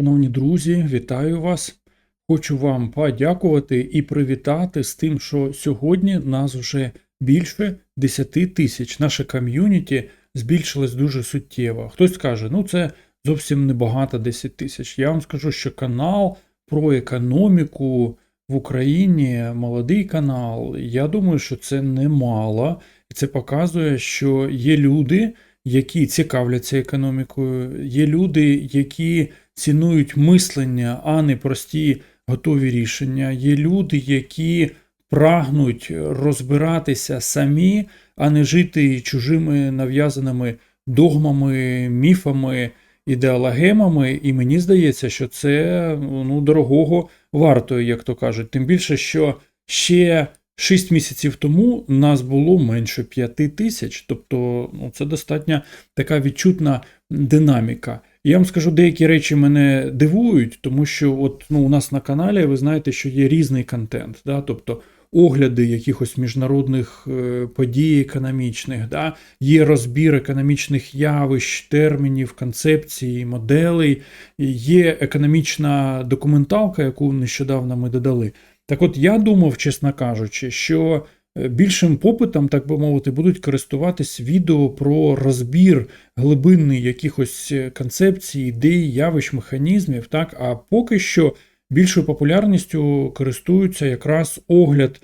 Шановні друзі, вітаю вас. Хочу вам подякувати і привітати з тим, що сьогодні нас вже більше 10 тисяч. Наше ком'юніті збільшилось дуже суттєво. Хтось скаже, ну це зовсім небагато 10 тисяч. Я вам скажу, що канал про економіку в Україні, молодий канал. Я думаю, що це немало. І це показує, що є люди, які цікавляться економікою, є люди, які цінують мислення, а не прості готові рішення. Є люди, які прагнуть розбиратися самі, а не жити чужими нав'язаними догмами, міфами, ідеологемами. І мені здається, що це ну, дорогого вартує, як то кажуть. Тим більше, що ще 6 місяців тому нас було менше 5 тисяч, тобто ну, це достатньо така відчутна динаміка. Я вам скажу, деякі речі мене дивують, тому що от, ну, у нас на каналі ви знаєте, що є різний контент, да? тобто огляди якихось міжнародних е, подій економічних, да? є розбір економічних явищ, термінів, концепцій, моделей, є економічна документалка, яку нещодавно ми додали. Так от я думав, чесно кажучи, що більшим попитом, так би мовити, будуть користуватись відео про розбір глибинний якихось е, концепцій, ідей, явищ, механізмів. Так, а поки що більшою популярністю користуються якраз огляд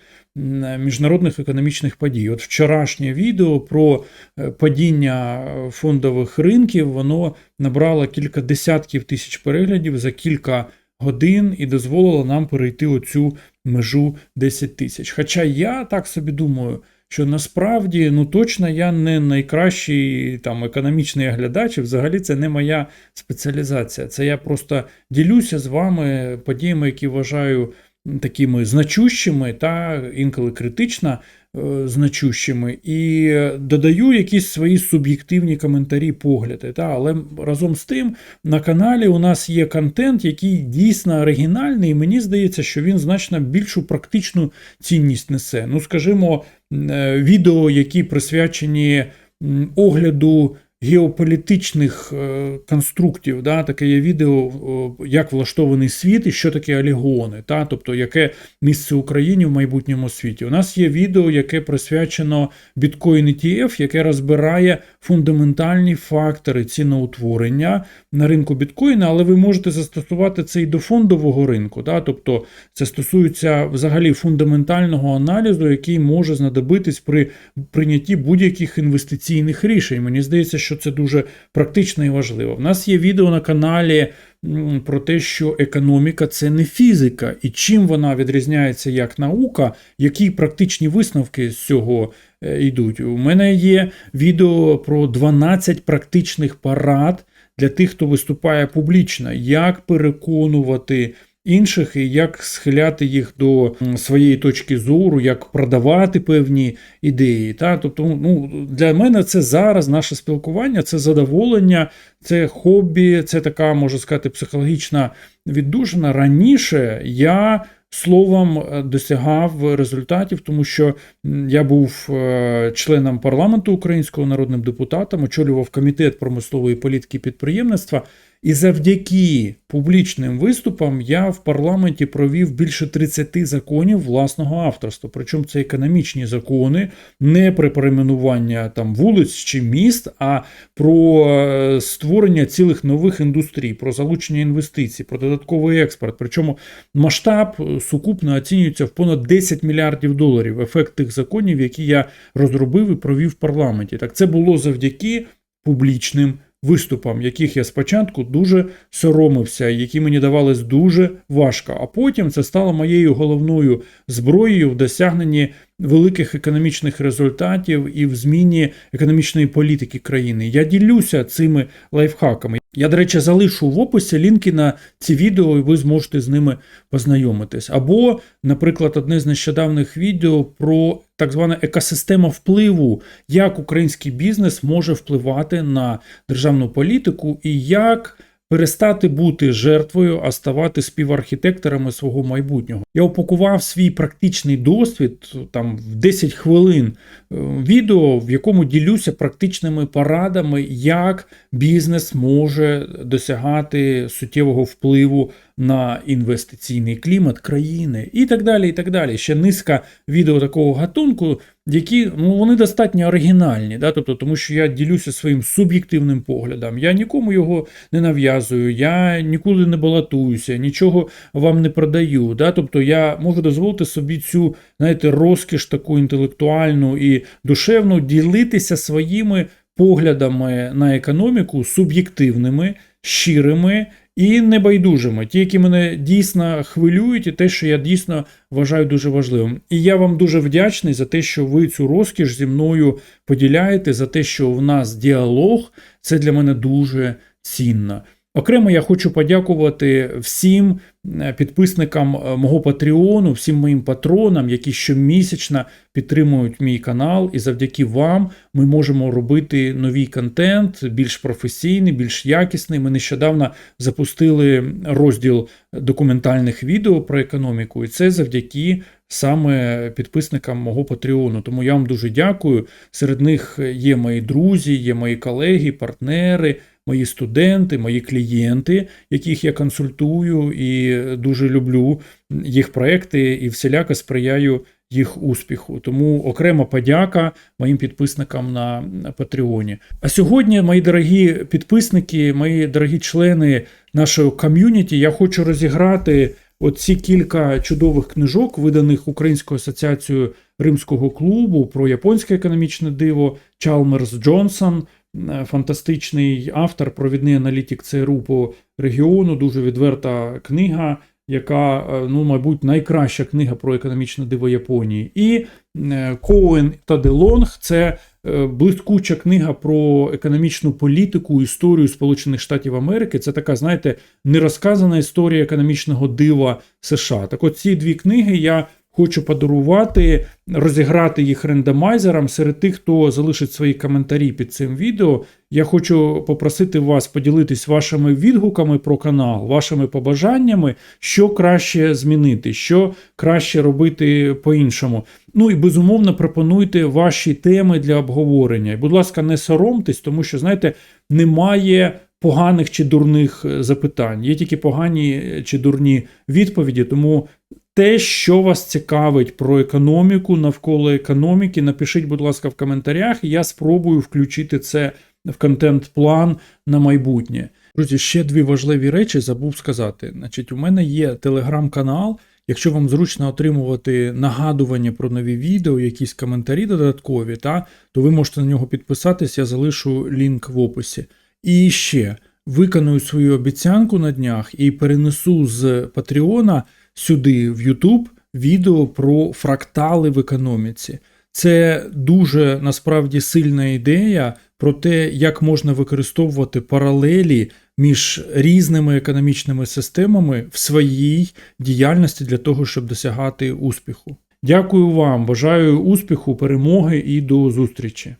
міжнародних економічних подій. От вчорашнє відео про е, падіння фондових ринків, воно набрало кілька десятків тисяч переглядів за кілька годин і дозволило нам перейти оцю межу 10 тисяч. Хоча я так собі думаю, що насправді ну точно я не найкращий там економічний оглядач, і взагалі це не моя спеціалізація. Це я просто ділюся з вами подіями, які вважаю такими значущими та інколи критично е, значущими, і додаю якісь свої суб'єктивні коментарі, погляди. Та, але разом з тим на каналі у нас є контент, який дійсно оригінальний, і мені здається, що він значно більшу практичну цінність несе. Ну, скажімо, е, відео, які присвячені огляду геополітичних е, конструктів, да, таке є відео, як влаштований світ і що таке олігони, та, тобто яке місце Україні в майбутньому світі. У нас є відео, яке присвячено біткоін ETF, яке розбирає фундаментальні фактори ціноутворення на ринку біткоїна, але ви можете застосувати це і до фондового ринку. Да, тобто це стосується взагалі фундаментального аналізу, який може знадобитись при прийнятті будь-яких інвестиційних рішень. Мені здається, що це дуже практично і важливо. В нас є відео на каналі про те, що економіка це не фізика, і чим вона відрізняється як наука, які практичні висновки з цього е, йдуть. У мене є відео про 12 практичних парад для тих, хто виступає публічно, як переконувати інших і як схиляти їх до своєї точки зору, як продавати певні ідеї. Та? Тобто, ну, для мене це зараз наше спілкування, це задоволення, це хобі, це така, можна сказати, психологічна віддушина. Раніше я. Словом, е, досягав результатів, тому що я був е, членом парламенту українського народним депутатом, очолював комітет промислової політики і підприємництва. І завдяки публічним виступам я в парламенті провів більше 30 законів власного авторства. Причому це економічні закони, не про перейменування там вулиць чи міст, а про е, створення цілих нових індустрій, про залучення інвестицій, про додатковий експорт. Причому масштаб е, сукупно оцінюється в понад 10 мільярдів доларів. Ефект тих законів, які я розробив і провів в парламенті. Так це було завдяки публічним виступам, яких я спочатку дуже соромився, які мені давались дуже важко. А потім це стало моєю головною зброєю в досягненні великих економічних результатів і в зміні економічної політики країни. Я ділюся цими лайфхаками. Я, до речі, залишу в описі лінки на ці відео, і ви зможете з ними познайомитись. Або, наприклад, одне з нещодавних відео про так звана екосистема впливу, як український бізнес може впливати на державну політику і як перестати бути жертвою, а ставати співархітекторами свого майбутнього. Я упакував свій практичний досвід там в 10 хвилин е, відео, в якому ділюся практичними порадами, як бізнес може досягати суттєвого впливу на інвестиційний клімат країни і так далі. і так далі. Ще низка відео такого гатунку, які ну, вони достатньо оригінальні, да? тобто, тому що я ділюся своїм суб'єктивним поглядом. Я нікому його не нав'язую, я ніколи не балотуюся, нічого вам не продаю. Да? Тобто я можу дозволити собі цю знаєте, розкіш таку інтелектуальну і душевну ділитися своїми поглядами на економіку суб'єктивними, щирими і небайдужими, ті, які мене дійсно хвилюють, і те, що я дійсно вважаю дуже важливим. І я вам дуже вдячний за те, що ви цю розкіш зі мною поділяєте, за те, що в нас діалог це для мене дуже цінно. Окремо я хочу подякувати всім е, підписникам е, мого Патреону, всім моїм патронам, які щомісячно підтримують мій канал, і завдяки вам ми можемо робити новий контент, більш професійний, більш якісний. Ми нещодавно запустили розділ документальних відео про економіку, і це завдяки саме підписникам мого Патреону. Тому я вам дуже дякую. Серед них є мої друзі, є мої колеги, партнери мої студенти, мої клієнти, яких я консультую і дуже люблю їх проекти і всіляко сприяю їх успіху. Тому окрема подяка моїм підписникам на Патреоні. А сьогодні, мої дорогі підписники, мої дорогі члени нашого ком'юніті, я хочу розіграти. Оці кілька чудових книжок, виданих Українською асоціацією Римського клубу про японське економічне диво Чалмерс Джонсон, фантастичний автор, провідний аналітик ЦРУ по регіону, дуже відверта книга, яка, е, ну, мабуть, найкраща книга про економічне диво Японії. І е, Коуен та Делонг це блискуча книга про економічну політику, історію Сполучених Штатів Америки. Це така, знаєте, нерозказана історія економічного дива США. Так от ці дві книги я Хочу подарувати, розіграти їх рендомайзерам серед тих, хто залишить свої коментарі під цим відео. Я хочу попросити вас поділитись вашими відгуками про канал, вашими побажаннями, що краще змінити, що краще робити по-іншому. Ну і безумовно пропонуйте ваші теми для обговорення. І, будь ласка, не соромтесь, тому що, знаєте, немає. Поганих чи дурних запитань, є тільки погані чи дурні відповіді, тому те, що вас цікавить про економіку, навколо економіки, напишіть, будь ласка, в коментарях, я спробую включити це в контент-план на майбутнє. Друзі, ще дві важливі речі забув сказати. Значить, у мене є телеграм-канал. Якщо вам зручно отримувати нагадування про нові відео, якісь коментарі додаткові, та, то ви можете на нього підписатись, я залишу лінк в описі. І ще виконую свою обіцянку на днях і перенесу з Патреона сюди, в YouTube, відео про фрактали в економіці. Це дуже насправді сильна ідея про те, як можна використовувати паралелі між різними економічними системами в своїй діяльності для того, щоб досягати успіху. Дякую вам, бажаю успіху, перемоги і до зустрічі!